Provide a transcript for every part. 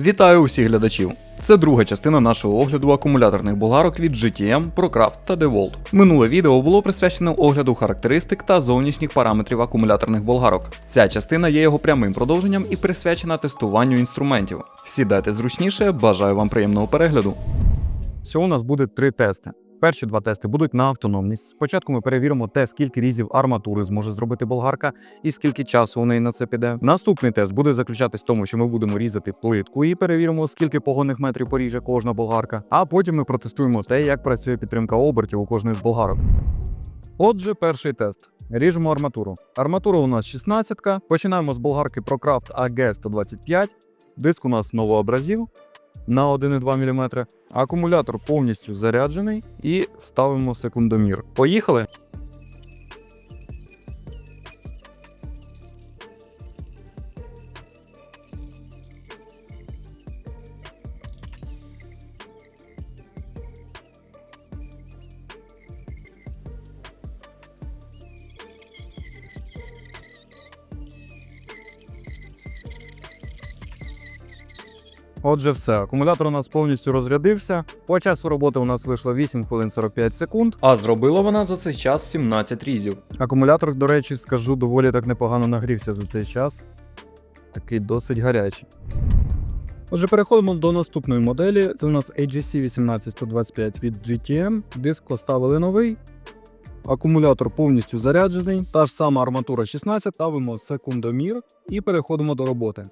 Вітаю усіх глядачів! Це друга частина нашого огляду акумуляторних болгарок від GTM, ProCraft та DeWalt. Минуле відео було присвячене огляду характеристик та зовнішніх параметрів акумуляторних болгарок. Ця частина є його прямим продовженням і присвячена тестуванню інструментів. Сідайте зручніше, бажаю вам приємного перегляду. Всього у нас буде три тести. Перші два тести будуть на автономність. Спочатку ми перевіримо те, скільки різів арматури зможе зробити болгарка і скільки часу у неї на це піде. Наступний тест буде заключатись в тому, що ми будемо різати плитку і перевіримо, скільки погонних метрів поріже кожна болгарка. А потім ми протестуємо те, як працює підтримка обертів у кожної з болгарок. Отже, перший тест. Ріжемо арматуру. Арматура у нас 16. Починаємо з болгарки ProCraft AG 125. Диск у нас новообразів на 1,2 мм. Акумулятор повністю заряджений і ставимо секундомір. Поїхали. Отже, все. Акумулятор у нас повністю розрядився. По часу роботи у нас вийшло 8 хвилин 45 секунд. А зробила вона за цей час 17 різів. Акумулятор, до речі, скажу, доволі так непогано нагрівся за цей час. Такий досить гарячий. Отже, переходимо до наступної моделі. Це у нас AGC 18125 від GTM. Диск поставили новий. Акумулятор повністю заряджений. Та ж сама арматура 16, ставимо секундомір і переходимо до роботи.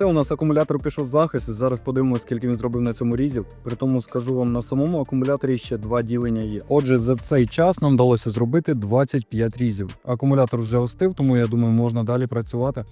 Все, у нас акумулятор пішов захист. Зараз подивимося, скільки він зробив на цьому різів. При тому скажу вам, на самому акумуляторі ще два ділення є. Отже, за цей час нам вдалося зробити 25 різів. Акумулятор вже остив, тому я думаю, можна далі працювати.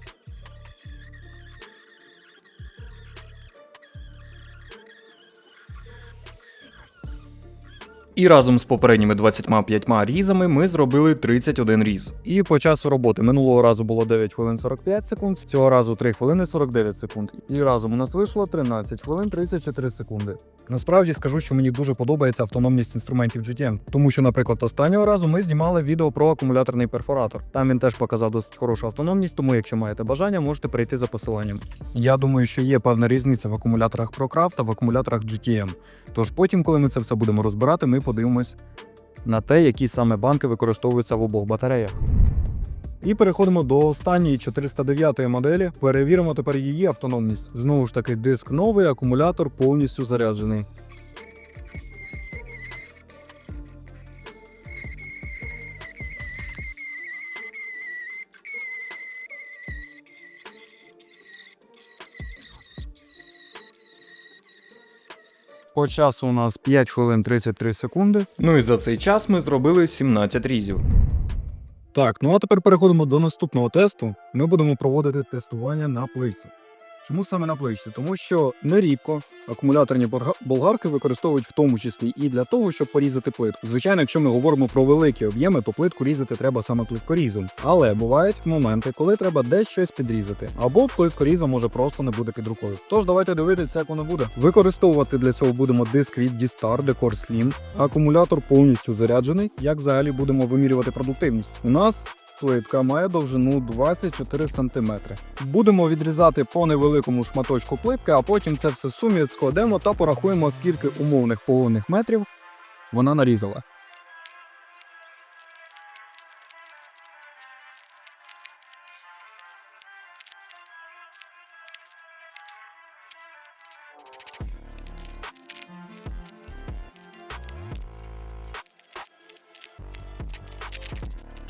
І разом з попередніми 25 різами ми зробили 31 різ. І по часу роботи минулого разу було 9 хвилин 45 секунд, цього разу 3 хвилини 49 секунд. І разом у нас вийшло 13 хвилин 34 секунди. Насправді скажу, що мені дуже подобається автономність інструментів GTM, тому що, наприклад, останнього разу ми знімали відео про акумуляторний перфоратор. Там він теж показав досить хорошу автономність, тому якщо маєте бажання, можете перейти за посиланням. Я думаю, що є певна різниця в акумуляторах ProCraft та в акумуляторах GTM. Тож потім, коли ми це все будемо розбирати, ми подивимось на те, які саме банки використовуються в обох батареях. І переходимо до останньої 409 моделі. Перевіримо тепер її автономність. Знову ж таки, диск новий, акумулятор повністю заряджений. По часу у нас 5 хвилин 33 секунди. Ну і за цей час ми зробили 17 різів. Так, ну а тепер переходимо до наступного тесту. Ми будемо проводити тестування на плитці. Чому саме на плитці? Тому що нерідко акумуляторні болгарки використовують в тому числі і для того, щоб порізати плитку. Звичайно, якщо ми говоримо про великі об'єми, то плитку різати треба саме плиткорізом. Але бувають моменти, коли треба десь щось підрізати, або плиткоріза може просто не бути під рукою. Тож давайте дивитися, як воно буде. Використовувати для цього будемо диск від D-Star Decor Slim. Акумулятор повністю заряджений. Як взагалі будемо вимірювати продуктивність? У нас Плитка має довжину 24 см. Будемо відрізати по невеликому шматочку плитки, а потім це все в сумі складемо та порахуємо, скільки умовних погонних метрів вона нарізала.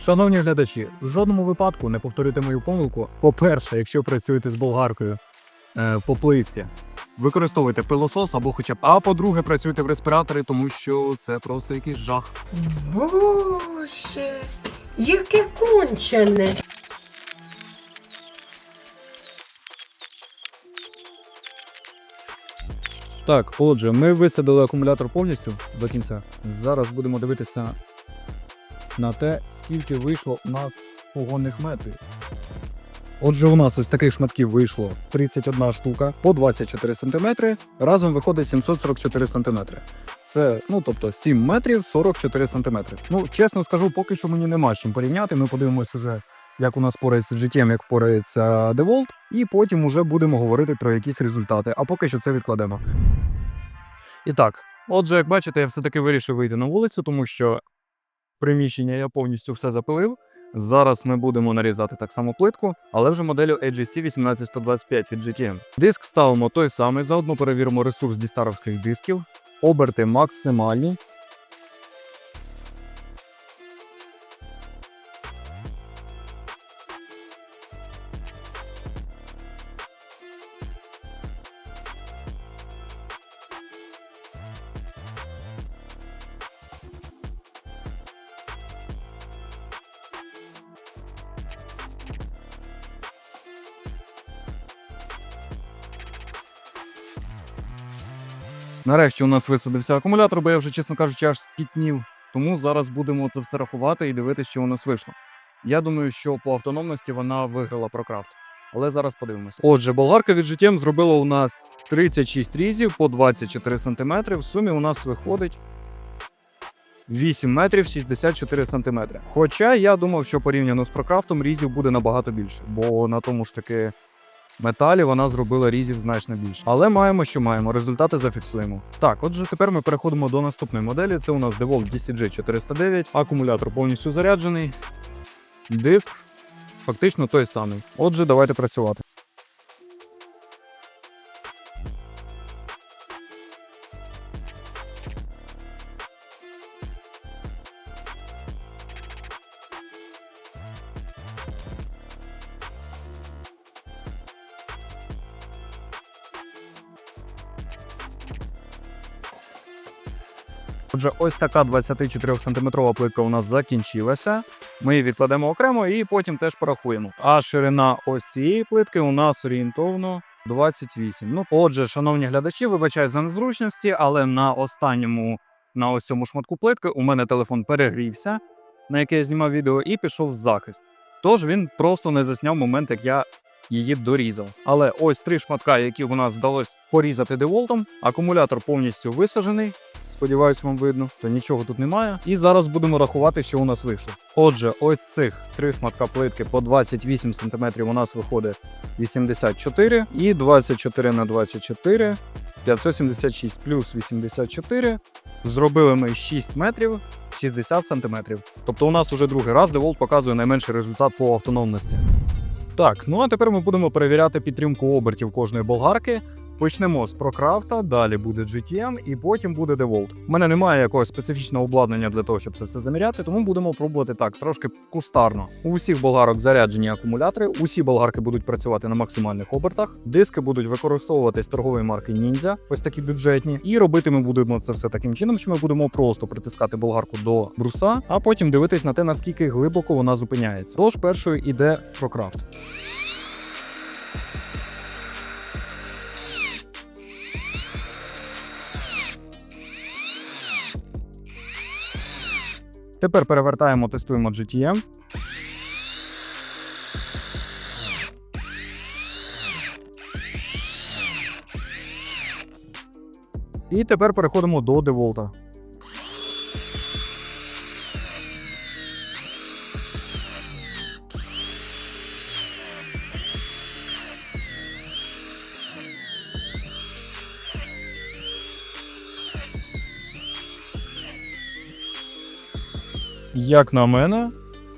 Шановні глядачі, в жодному випадку не повторюйте мою помилку. По-перше, якщо працюєте з болгаркою е, по плитці, використовуйте пилосос або хоча б. А по-друге, працюйте в респіраторі, тому що це просто якийсь жах. Боже, яке кончене. Так, отже, ми висадили акумулятор повністю до кінця. Зараз будемо дивитися на те, скільки вийшло у нас погонних метрів. Отже, у нас ось таких шматків вийшло 31 штука по 24 см. Разом виходить 744 см. Це, ну тобто 7 метрів 44 см. Ну, чесно скажу, поки що мені нема з чим порівняти. Ми подивимось уже, як у нас впорається GTM, як впорається DeWalt, і потім уже будемо говорити про якісь результати. А поки що це відкладемо. І так, отже, як бачите, я все-таки вирішив вийти на вулицю, тому що приміщення я повністю все запилив. Зараз ми будемо нарізати так само плитку, але вже моделлю AGC 18125 від GTM. Диск ставимо той самий, заодно перевіримо ресурс дістаровських дисків. Оберти максимальні. Нарешті у нас висадився акумулятор, бо я вже, чесно кажучи, аж спітнів. Тому зараз будемо це все рахувати і дивитися, що у нас вийшло. Я думаю, що по автономності вона виграла ProCraft. Але зараз подивимося. Отже, болгарка від GTM зробила у нас 36 різів по 24 см. В сумі у нас виходить 8 метрів 64 см. Хоча я думав, що порівняно з ProCraft різів буде набагато більше, бо на тому ж таки металі вона зробила різів значно більше. Але маємо, що маємо. Результати зафіксуємо. Так, отже, тепер ми переходимо до наступної моделі. Це у нас DeWalt DCG 409. Акумулятор повністю заряджений. Диск фактично той самий. Отже, давайте працювати. Отже, ось така 24 сантиметрова плитка у нас закінчилася. Ми її відкладемо окремо і потім теж порахуємо. А ширина ось цієї плитки у нас орієнтовно 28. Ну, отже, шановні глядачі, вибачаю за незручності, але на останньому, на ось цьому шматку плитки у мене телефон перегрівся, на який я знімав відео, і пішов в захист. Тож він просто не засняв момент, як я її дорізав. Але ось три шматка, які у нас вдалося порізати деволтом. Акумулятор повністю висаджений. Сподіваюсь, вам видно, то нічого тут немає. І зараз будемо рахувати, що у нас вийшло. Отже, ось цих три шматка плитки по 28 см у нас виходить 84 і 24 на 24 576 плюс 84. Зробили ми 6 метрів 60 сантиметрів. Тобто у нас уже другий раз DeWalt показує найменший результат по автономності. Так, ну а тепер ми будемо перевіряти підтримку обертів кожної болгарки. Почнемо з ProCraft, далі буде GTM і потім буде DeWalt. У мене немає якогось специфічного обладнання для того, щоб це все заміряти, тому будемо пробувати так, трошки кустарно. У всіх болгарок заряджені акумулятори, усі болгарки будуть працювати на максимальних обертах. Диски будуть використовувати з торгової марки Ninja, ось такі бюджетні. І робити ми будемо це все таким чином, що ми будемо просто притискати болгарку до бруса, а потім дивитись на те, наскільки глибоко вона зупиняється. Тож першою іде ProCraft. Тепер перевертаємо, тестуємо GTM. І тепер переходимо до DeWalt. Як на мене,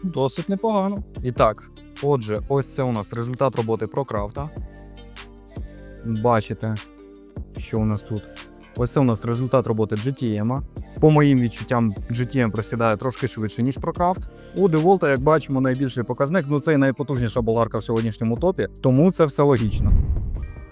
досить непогано. І так, отже, ось це у нас результат роботи ProCraft. Бачите, що у нас тут. Ось це у нас результат роботи GTM. По моїм відчуттям, GTM просідає трошки швидше, ніж ProCraft. У DeWalt, як бачимо, найбільший показник. Ну це і найпотужніша болгарка в сьогоднішньому топі, тому це все логічно.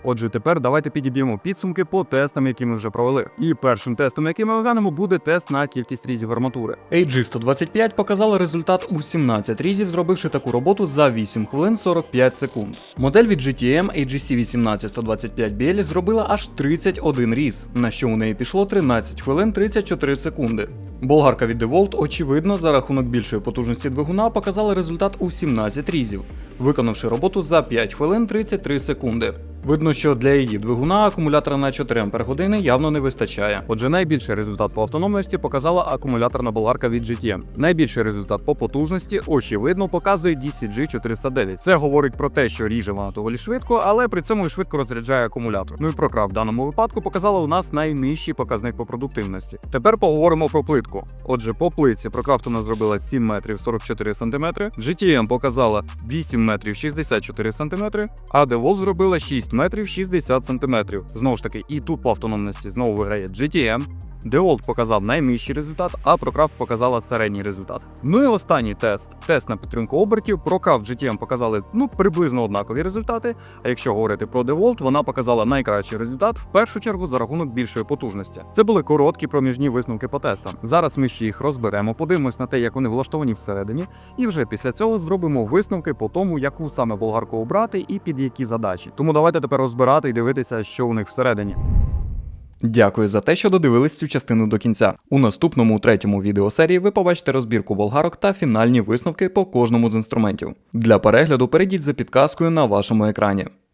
Отже, тепер давайте підіб'ємо підсумки по тестам, які ми вже провели. І першим тестом, який ми оглянемо, буде тест на кількість різів арматури. AG125 показала результат у 17 різів, зробивши таку роботу за 8 хвилин 45 секунд. Модель від GTM AGC18125BL зробила аж 31 різ, на що у неї пішло 13 хвилин 34 секунди. Болгарка від DeWalt, очевидно, за рахунок більшої потужності двигуна показала результат у 17 різів, виконавши роботу за 5 хвилин 33 секунди. Видно, що для її двигуна акумулятора на 4 Ах явно не вистачає. Отже, найбільший результат по автономності показала акумуляторна болгарка від GTM. Найбільший результат по потужності, очевидно, показує DCG 409. Це говорить про те, що ріже вона доволі швидко, але при цьому і швидко розряджає акумулятор. Ну і прокра в даному випадку показала у нас найнижчий показник по продуктивності. Тепер поговоримо про плитку. Отже, по плитці прокрафт у зробила 7 метрів 44 сантиметри, GTM показала 8 метрів 64 сантиметри, а DeWalt зробила 6 метрів 60 сантиметрів. Знову ж таки, і тут по автономності знову виграє GTM. DeWalt показав найнижчий результат, а ProCraft показала середній результат. Ну і останній тест. Тест на підтримку обертів. ProCraft GTM показали ну приблизно однакові результати. А якщо говорити про DeWalt, вона показала найкращий результат в першу чергу за рахунок більшої потужності. Це були короткі проміжні висновки по тестам. Зараз ми ще їх розберемо, подивимось на те, як вони влаштовані всередині, і вже після цього зробимо висновки по тому, яку саме болгарку обрати і під які задачі. Тому давайте тепер розбирати і дивитися, що у них всередині. Дякую за те, що додивились цю частину до кінця. У наступному третьому відеосерії ви побачите розбірку болгарок та фінальні висновки по кожному з інструментів. Для перегляду перейдіть за підказкою на вашому екрані.